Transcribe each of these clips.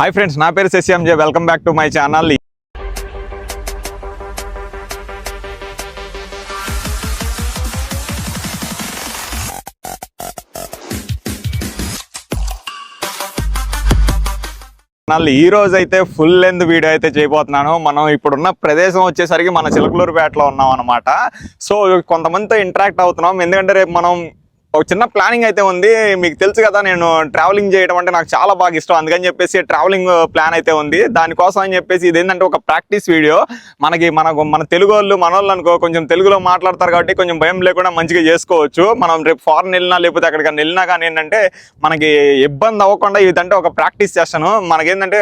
Hi friends నా పేరు Sashi MJ welcome back to my channel ఈ రోజు అయితే ఫుల్ లెంత్ వీడియో అయితే చేయబోతున్నాను. మనం ఇప్పుడున్న ప్రదేశం వచ్చేసరికి మన చిలకలూరుపేటలో ఉన్నాం అనమాట సో కొంతమందితో ఇంటరాక్ట్ అవుతున్నాం. ఎందుకంటే రేపు మనం ఒక చిన్న ప్లానింగ్ అయితే ఉంది. మీకు తెలుసు కదా నేను ట్రావెలింగ్ చేయడం అంటే నాకు చాలా బాగా ఇష్టం. అందుకని చెప్పేసి ట్రావెలింగ్ ప్లాన్ అయితే ఉంది. దానికోసం అని చెప్పేసి ఇది ఏంటంటే ఒక ప్రాక్టీస్ వీడియో. మనకి మన మన తెలుగు వాళ్ళు మన అనుకో కొంచెం తెలుగులో మాట్లాడతారు కాబట్టి కొంచెం భయం లేకుండా మంచిగా చేసుకోవచ్చు. మనం రేపు ఫారెన్ వెళ్ళినా లేకపోతే అక్కడికి వెళ్ళినా కానీ ఏంటంటే మనకి ఇబ్బంది అవ్వకుండా ఇదంటే ఒక ప్రాక్టీస్ చేస్తాను మనకేంటంటే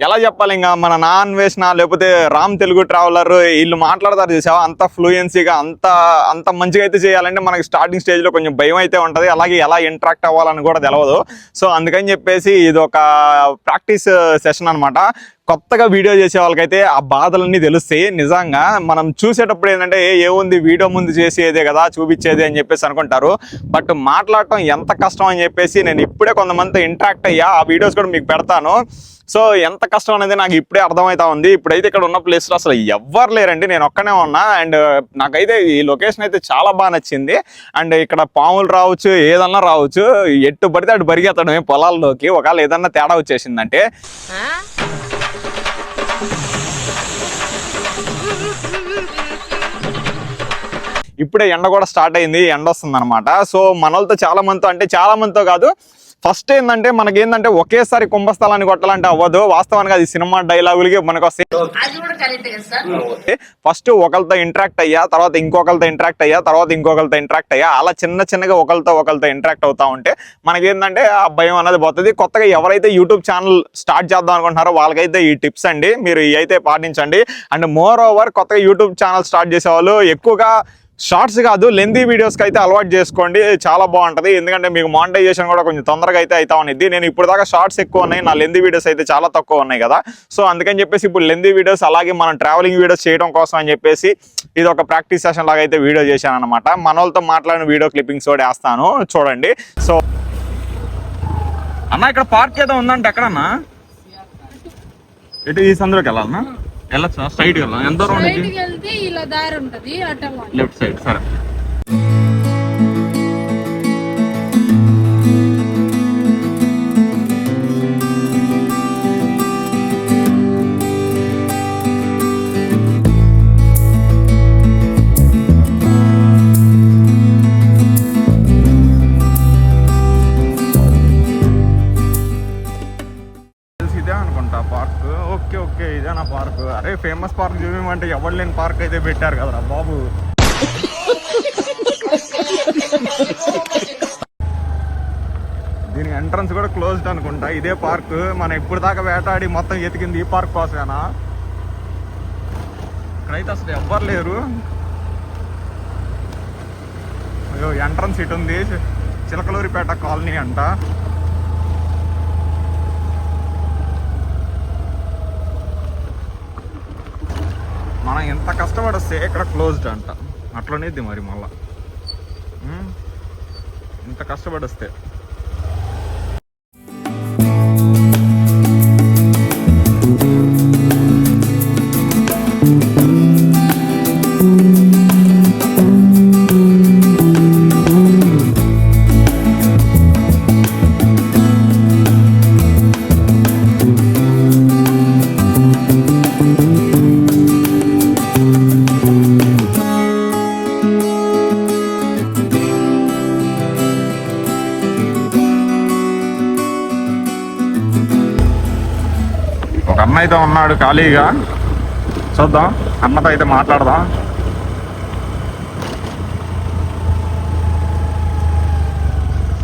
ఎలా చెప్పాలి ఇంకా మన నాన్ వేసిన లేకపోతే రామ్ తెలుగు ట్రావెలర్ వీళ్ళు మాట్లాడతారు చూసావా? అంత ఫ్లూయెన్సీగా అంత అంత మంచిగా అయితే చేయాలంటే మనకి స్టార్టింగ్ స్టేజ్లో కొంచెం భయం అయితే ఉంటుంది. అలాగే ఎలా ఇంటరాక్ట్ అవ్వాలని కూడా తెలియదు సో అందుకని చెప్పేసి ఇది ఒక ప్రాక్టీస్ సెషన్ అనమాట కొత్తగా వీడియో చేసే వాళ్ళకైతే ఆ బాధలన్నీ తెలుస్తాయి. నిజంగా మనం చూసేటప్పుడు ఏంటంటే ఏముంది వీడియో ముందు చేసేదే కదా చూపించేది అని చెప్పేసి అనుకుంటారు. బట్ మాట్లాడటం ఎంత కష్టం అని చెప్పేసి నేను ఇప్పుడే కొంతమందితో ఇంటరాక్ట్ అయ్యా ఆ వీడియోస్ కూడా మీకు పెడతాను. సో ఎంత కష్టం అనేది నాకు ఇప్పుడే అర్థమవుతా ఉంది. ఇప్పుడైతే ఇక్కడ ఉన్న ప్లేస్లో అసలు ఎవ్వరు లేరండి. నేను ఒక్కనే ఉన్నా. అండ్ నాకైతే ఈ లొకేషన్ అయితే చాలా బాగా నచ్చింది. అండ్ ఇక్కడ పాములు రావచ్చు ఏదన్నా రావచ్చు. ఎట్టు పడితే అటు పరిగెత్తడమే పొలాల్లోకి. ఒకవేళ ఏదన్నా తేడా వచ్చేసిందంటే. ఇప్పుడే ఎండ కూడా స్టార్ట్ అయింది ఎండ వస్తుంది అనమాట సో మనలతో చాలా మందితో అంటే చాలా మందితో కాదు. ఫస్ట్ ఏంటంటే మనకి ఏంటంటే ఒకేసారి కుంభస్థలాన్ని కొట్టాలంటే అవ్వదు. వాస్తవానికి అది సినిమా డైలాగులకి మనకు వస్తాయి ఫస్ట్ ఒకరితో ఇంటరాక్ట్ అయ్యా తర్వాత ఇంకొకరితో ఇంటరాక్ట్ అయ్యా తర్వాత ఇంకొకరితో ఇంటరాక్ట్ అయ్యా. అలా చిన్న చిన్నగా ఒకరితో ఒకరితో ఇంటరాక్ట్ అవుతా ఉంటే మనకి ఏంటంటే ఆ భయం అనేది పోతుంది. కొత్తగా ఎవరైతే యూట్యూబ్ ఛానల్ స్టార్ట్ చేద్దాం అనుకుంటున్నారో వాళ్ళకైతే ఈ టిప్స్ అండి. మీరు ఇవి అయితే పాటించండి. అండ్ మోర్ ఓవర్ కొత్తగా యూట్యూబ్ ఛానల్ స్టార్ట్ చేసే వాళ్ళు ఎక్కువగా షార్ట్స్ కాదు లెందీ వీడియోస్కి అయితే అలవాటు చేసుకోండి. చాలా బాగుంటుంది. ఎందుకంటే మీకు మానిటైజేషన్ కూడా కొంచెం తొందరగా అయితే అవుతా ఉన్నది నేను ఇప్పుడు దాకా షార్ట్స్ ఎక్కువ ఉన్నాయి. నా లెందీ వీడియోస్ అయితే చాలా తక్కువ ఉన్నాయి కదా. సో అందుకని చెప్పేసి ఇప్పుడు లెందీ వీడియోస్ అలాగే మనం ట్రావెలింగ్ వీడియోస్ చేయడం కోసం అని చెప్పేసి ఇది ఒక ప్రాక్టీస్ సెషన్ లాగా అయితే వీడియో చేశాను అనమాట మన మాట్లాడిన వీడియో క్లిప్పింగ్స్ కూడా వేస్తాను. చూడండి. సో అన్న ఇక్కడ పార్క్ ఏదో ఉందంటే ఎక్కడన్నా? ఇటు ఈ సందులోకి వెళ్ళాలన్నా వెళ్ళచ్చా స్ట్రైట్ వెళ్ళాలి ఎంత దూరం వెళ్తే ఇలా దారి ఉంటది అటు. లెఫ్ట్ సైడ్ సరే. ఇదే అనుకుంటా పార్క్. ఓకే ఓకే ఇదేనా పార్క్? అరే ఫేమస్ పార్క్ చూపించమంటే ఎవరు లేని పార్క్ అయితే పెట్టారు కదరా బాబు. దీని ఎంట్రన్స్ కూడా క్లోజ్డ్ అనుకుంటా. ఇదే పార్క్. మనం ఇప్పుడు దాకా వేటాడి మొత్తం ఎతికింది ఈ పార్క్ కోసమేనా? ఇక్కడైతే అసలు ఎవ్వరు లేరు. అయ్యో ఎంట్రన్స్ ఇటు ఉంది. చిలకలూరిపేట కాలనీ అంట. మనం ఎంత కష్టపడొస్తే ఇక్కడ క్లోజ్డ్ అంట. అట్లనేది మరి మళ్ళా. ఇంత కష్టపడొస్తే. ఒక అన్న అయితే ఉన్నాడు ఖాళీగా. చూద్దాం. అన్నతో అయితే మాట్లాడదాం.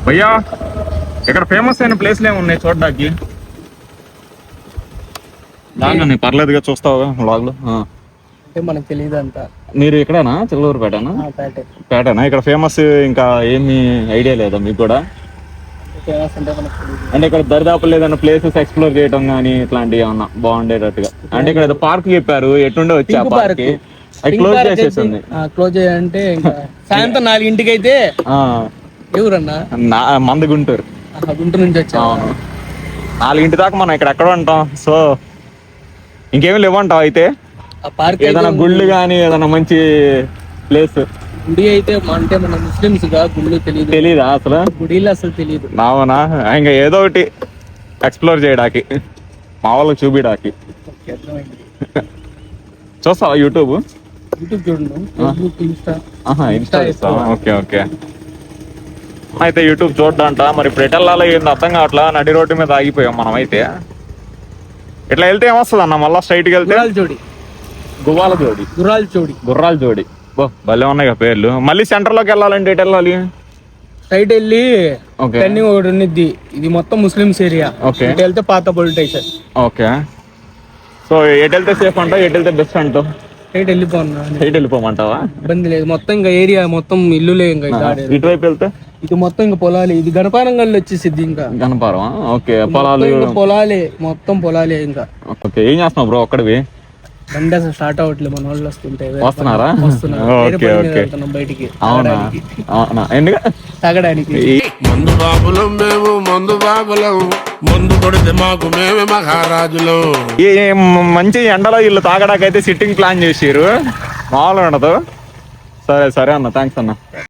భయ్యా ఇక్కడ ఫేమస్ అయిన ప్లేస్లు ఏమి ఉన్నాయి చూడడానికి. దాని పర్లేదుగా చూస్తావు వ్లాగ్లో అంటే మనకు తెలియదు అంతా మీరు ఇక్కడనా? చిల్లూరుపేటనా పేటనా? ఇక్కడ ఫేమస్ ఇంకా ఏమి ఐడియా లేదా మీకు కూడా? అంటే అంటే ఇక్కడ దరిదాపులు ఏదైనా ప్లేసెస్ ఎక్స్ప్లోర్ చేయడం కానీ ఇట్లాంటివి ఏమన్నా బాగుండేటట్టుగా. అంటే ఇక్కడ ఏదో పార్క్ చెప్పారు ఎటుండే వచ్చి ఆ పార్క్ క్లోజ్ చేసేసింది. క్లోజ్ చేయాలంటే ఇంకా సాయంత్రం నాలుగింటికి అయితే ఎవరన్నా? మంద గుంటూరు గుంటూరు నుంచి వచ్చా అవును. నాలుగింటి దాకా మనం ఇక్కడ ఎక్కడ ఉంటాం? సో ఇంకేమి లేవంటావు అయితే? ఏదైనా గుళ్ళు కానీ ఏదైనా మంచి ప్లేస్ గుడి అయితే అంటే మన ముస్లిమ్స్గా గుళ్ళు తెలియదు తెలీదా అసలు? గుడిలో అసలు తెలియదు నావనా ఇంకా ఏదో ఒకటి ఎక్స్ప్లోర్ చేయడానికి. మా వాళ్ళకి చూపించడానికి చూస్తావా యూట్యూబ్? యూట్యూబ్ చూడండి. Facebook Insta. ఆహా ఇన్స్టా ఇన్స్టా చూస్తావా? Okay okay. అయితే యూట్యూబ్ చూడ్డంట. మరి ఇప్పుడు ఎటు వెళ్ళాలో ఏంది అర్థం కావట్లా? నడి రోడ్డు మీద ఆగిపోయాం మనం అయితే ఇట్లా వెళ్తే ఏమొస్తుంది అన్న మళ్ళీ స్ట్రైట్కి వెళ్తే? గుర్రాల జోడి. గువ్వాల జోడి. గుర్రాల జోడి. గుర్రాల జోడి. బో భలే ఉన్నాయి కదా పేర్లు. మళ్ళీ సెంటర్లోకి వెళ్ళాలంటే ఎటు వెళ్ళాలి? సైడ్ వెళ్ళి ఓకే. టర్నింగ్ ఒకటి ఉన్నది ఇది మొత్తం ముస్లిమ్స్ ఏరియా. ఓకే. ఇటు వెళ్తే పాత పోలీస్ స్టేషన్ ఓకే. సో ఎటు వెళ్తే సేఫ్ అంటావు ఎటు వెళ్తే బెస్ట్ అంటావు? సైడ్ వెళ్ళిపోన్నా ఎటు వెళ్ళిపోమంటావా? ఇబ్బంది లేదు. మొత్తం ఇంకా ఏరియా మొత్తం ఇల్లులే ఇంకా ఈ గాడి. ఇటువైపు వెళ్తే? ఇది మొత్తం ఇంకా పొలాలే. ఇది గణపారంగల్ వచ్చేసిద్ది ఇంకా. గణపారం ఓకే పొలాలు ఇంకా పొలాలే. మొత్తం పొలాలే ఇంకా. ఓకే ఏం చేస్తున్నావు బ్రో ఒక్కడివి? బండి అసలు స్టార్ట్ అవ్వట్లేదు. మన వాళ్ళు వస్తుంటే వస్తున్నారా? Okay okay. బయటికి. అవునా. అవునా? ఎందుకు? తాగడానికి. మందు బాబులం మేము మందు బాబులం. మందు కొడితే మాకు మేమే మహారాజులం. ఈ మంచి ఎండలో వీళ్ళు తాగడానికి అయితే సిట్టింగ్ ప్లాన్ చేసిర్రు. మామూలుగా ఉండదు. సరే సరే అన్న. థ్యాంక్స్ అన్న.